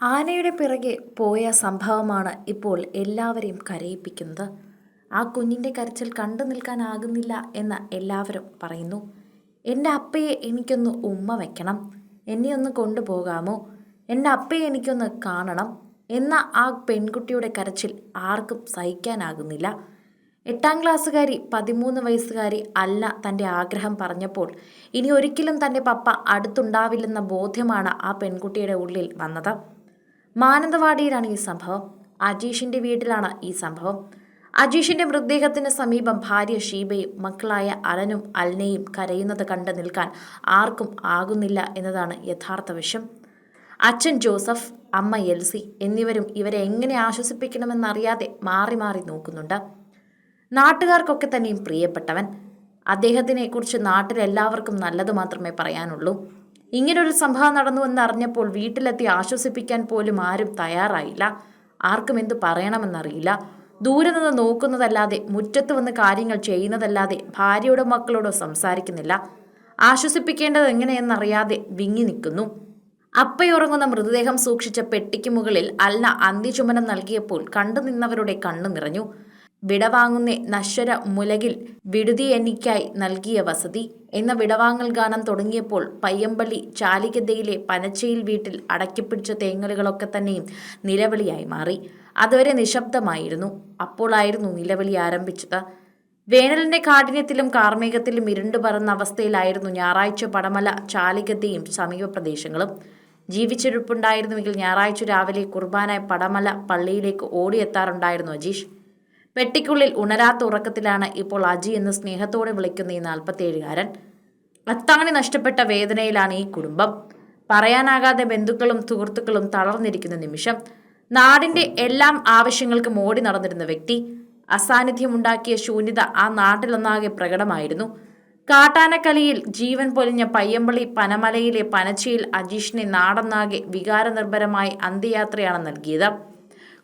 ആനയുടെ പിറകെ പോയ സംഭവമാണ് ഇപ്പോൾ എല്ലാവരെയും കരയിപ്പിക്കുന്നത്. ആ കുഞ്ഞിന്റെ കരച്ചിൽ കണ്ടു നിൽക്കാനാകുന്നില്ല എന്ന് എല്ലാവരും പറയുന്നു. എന്റെ അപ്പയെ എനിക്കൊന്ന് ഉമ്മ വയ്ക്കണം എന്നെ ഒന്ന് കൊണ്ടുപോകാമോ? എന്റെ അപ്പയെ എനിക്കൊന്ന് കാണണം. എന്ന ആ പെൺകുട്ടിയുടെ കരച്ചിൽ ആർക്കും സഹിക്കാനാകുന്നില്ല. എട്ടാം ക്ലാസ്സുകാരി പതിമൂന്ന് വയസ്സുകാരി അല്ല തന്റെ ആഗ്രഹം പറഞ്ഞപ്പോൾ ഇനി ഒരിക്കലും തന്റെ പപ്പ അടുത്തുണ്ടാവില്ലെന്ന ബോധ്യമാണ് ആ പെൺകുട്ടിയുടെ ഉള്ളിൽ വന്നത്. മാനന്തവാടിയിലാണ് ഈ സംഭവം. അജീഷിന്റെ വീട്ടിലാണ് ഈ സംഭവം. അജീഷിന്റെ മൃതദേഹത്തിന് സമീപം ഭാര്യ ഷീബയും മക്കളായ അലനും അൽനയും കരയുന്നത് കണ്ട് നിൽക്കാൻ ആർക്കും ആകുന്നില്ല എന്നതാണ് യഥാർത്ഥ വിഷം. അച്ഛൻ ജോസഫ് അമ്മ എൽസി എന്നിവരും ഇവരെ എങ്ങനെ ആശ്വസിപ്പിക്കണമെന്നറിയാതെ മാറി മാറി നോക്കുന്നുണ്ട്. നാട്ടുകാർക്കൊക്കെ തന്നെയും പ്രിയപ്പെട്ടവൻ. അദ്ദേഹത്തിനെ കുറിച്ച് നാട്ടിലെല്ലാവർക്കും നല്ലത് മാത്രമേ പറയാനുള്ളൂ. ഇങ്ങനൊരു സംഭവം നടന്നു എന്ന് അറിഞ്ഞപ്പോൾ വീട്ടിലെത്തി ആശ്വസിപ്പിക്കാൻ പോലും ആരും തയ്യാറായില്ല. ആർക്കും എന്ത് പറയണമെന്നറിയില്ല. ദൂരെ നിന്ന് നോക്കുന്നതല്ലാതെ മുറ്റത്ത് വന്ന് കാര്യങ്ങൾ ചെയ്യുന്നതല്ലാതെ ഭാര്യയോടോ മക്കളോടോ സംസാരിക്കുന്നില്ല. ആശ്വസിപ്പിക്കേണ്ടത് എങ്ങനെയെന്നറിയാതെ വിങ്ങി നിൽക്കുന്നു. അപ്പയുറങ്ങുന്ന മൃതദേഹം സൂക്ഷിച്ച പെട്ടിക്ക് മുകളിൽ അല്ല അന്തിചുമനം നൽകിയപ്പോൾ കണ്ടു നിന്നവരുടെ കണ്ണു നിറഞ്ഞു. വിടവാങ്ങുന്ന നശ്വര മുലകിൽ വിടുതി എനിക്കായി നൽകിയ വസതി എന്ന വിടവാങ്ങൽ ഗാനം തുടങ്ങിയപ്പോൾ പയ്യമ്പള്ളി ചാലികതയിലെ പനച്ചയിൽ വീട്ടിൽ അടക്കിപ്പിടിച്ച തേങ്ങലുകളൊക്കെ തന്നെയും നിലവിളിയായി മാറി. അതുവരെ നിശബ്ദമായിരുന്നു. അപ്പോളായിരുന്നു നിലവിളി ആരംഭിച്ചത്. വേനലിന്റെ കാഠിന്യത്തിലും കാർമേഘത്തിലും ഇരുണ്ടു പറന്ന അവസ്ഥയിലായിരുന്നു ഞായറാഴ്ച പടമല ചാലികതയും സമീപ പ്രദേശങ്ങളും ജീവിച്ചിരിപ്പുണ്ടായിരുന്നുവെങ്കിൽ ഞായറാഴ്ച രാവിലെ കുർബാന പടമല പള്ളിയിലേക്ക് ഓടിയെത്താറുണ്ടായിരുന്നു അജീഷ്. പെട്ടിക്കുള്ളിൽ ഉണരാത്ത ഉറക്കത്തിലാണ് ഇപ്പോൾ അജി എന്ന് സ്നേഹത്തോടെ വിളിക്കുന്ന ഈ നാൽപ്പത്തിയേഴുകാരൻ. അത്താണി നഷ്ടപ്പെട്ട വേദനയിലാണ് ഈ കുടുംബം. പറയാനാകാതെ ബന്ധുക്കളും സുഹൃത്തുക്കളും തളർന്നിരിക്കുന്ന നിമിഷം നാടിന്റെ എല്ലാം ആവശ്യങ്ങൾക്കും ഓടി നടന്നിരുന്ന വ്യക്തി അസാന്നിധ്യമുണ്ടാക്കിയ ശൂന്യത ആ നാട്ടിലൊന്നാകെ പ്രകടമായിരുന്നു. കാട്ടാനക്കലിയിൽ ജീവൻ പൊലിഞ്ഞ പയ്യമ്പളി പനമലയിലെ പനച്ചിയിൽ അജീഷിനെ നാടൊന്നാകെ വികാരനിർഭരമായി അന്ത്യയാത്രയാണ് നൽകിയത്.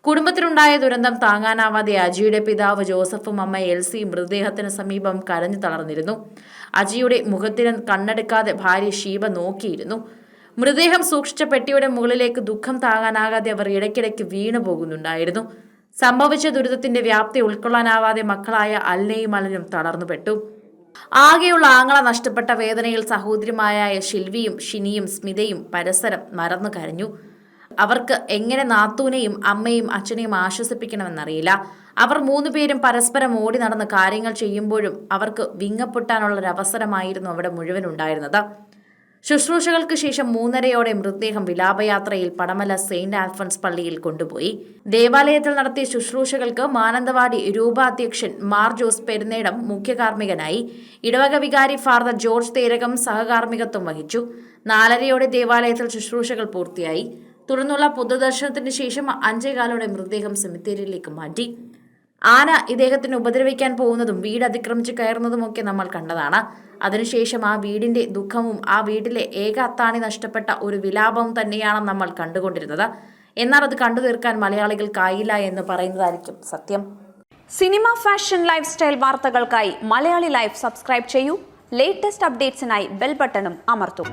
കുടുംബത്തിലുണ്ടായ ദുരന്തം താങ്ങാനാവാതെ അജിയുടെ പിതാവ് ജോസഫും അമ്മ എൽസി മൃതദേഹത്തിന് സമീപം കരഞ്ഞു തളർന്നിരുന്നു. അജിയുടെ മുഖത്തിന് കണ്ണെടുക്കാതെ ഭാര്യ ഷീബ നോക്കിയിരുന്നു. മൃതദേഹം സൂക്ഷിച്ച പെട്ടിയുടെ മുകളിലേക്ക് ദുഃഖം താങ്ങാനാകാതെ അവർ ഇടയ്ക്കിടയ്ക്ക് വീണു പോകുന്നുണ്ടായിരുന്നു. സംഭവിച്ച ദുരിതത്തിന്റെ വ്യാപ്തി ഉൾക്കൊള്ളാനാവാതെ മക്കളായ അല്ലയും അലനും തളർന്നുപെട്ടു. ആകെയുള്ള ആങ്ങള നഷ്ടപ്പെട്ട വേദനയിൽ സഹോദരിമാരായ ശിൽവിയും ഷിനിയും സ്മിതയും പരസരം മറന്നു കരഞ്ഞു അവർക്ക് എങ്ങനെ നാത്തൂനെയും അമ്മയും അച്ഛനെയും ആശ്വസിപ്പിക്കണമെന്നറിയില്ല. അവർ മൂന്നുപേരും പരസ്പരം ഓടി നടന്ന് കാര്യങ്ങൾ ചെയ്യുമ്പോഴും അവർക്ക് വിങ്ങപ്പൊട്ടാനുള്ളൊരവസരമായിരുന്നു അവിടെ മുഴുവൻ ഉണ്ടായിരുന്നത് ശുശ്രൂഷകൾക്ക് ശേഷം മൂന്നരയോടെ മൃതദേഹം വിലാപയാത്രയിൽ പടമല സെയിന്റ് ആൽഫൺസ് പള്ളിയിൽ കൊണ്ടുപോയി. ദേവാലയത്തിൽ നടത്തിയ ശുശ്രൂഷകൾക്ക് മാനന്തവാടി രൂപാധ്യക്ഷൻ മാർ ജോസ് പെരുന്നേടം മുഖ്യകാർമ്മികനായി. ഇടവക വികാരി ഫാദർ ജോർജ് തേരകം സഹകാർമ്മികത്വം വഹിച്ചു. നാലരയോടെ ദേവാലയത്തിൽ ശുശ്രൂഷകൾ പൂർത്തിയായി. തുടർന്നുള്ള പൊതുദർശനത്തിന് ശേഷം അഞ്ചേകാലോടെ മൃതദേഹം സെമിത്തേരിയിലേക്ക് മാറ്റി. ആന ഇദ്ദേഹത്തിന് ഉപദ്രവിക്കാൻ പോകുന്നതും വീട് അതിക്രമിച്ച് കയറുന്നതുമൊക്കെ നമ്മൾ കണ്ടതാണ്. അതിനുശേഷം ആ വീടിന്റെ ദുഃഖവും ആ വീട്ടിലെ ഏക അത്താണി നഷ്ടപ്പെട്ട ഒരു വിലാപവും തന്നെയാണ് നമ്മൾ കണ്ടുകൊണ്ടിരുന്നത്. എന്നാൽ അത് കണ്ടു തീർക്കാൻ മലയാളികൾക്കായില്ല എന്ന് പറയുന്നതായിരിക്കും സത്യം. സിനിമ ഫാഷൻ ലൈഫ് സ്റ്റൈൽ വാർത്തകൾക്കായി മലയാളി ലൈഫ് സബ്സ്ക്രൈബ് ചെയ്യൂ. ലേറ്റസ്റ്റ് അപ്ഡേറ്റ്സിനായി ബെൽ ബട്ടണും അമർത്തും.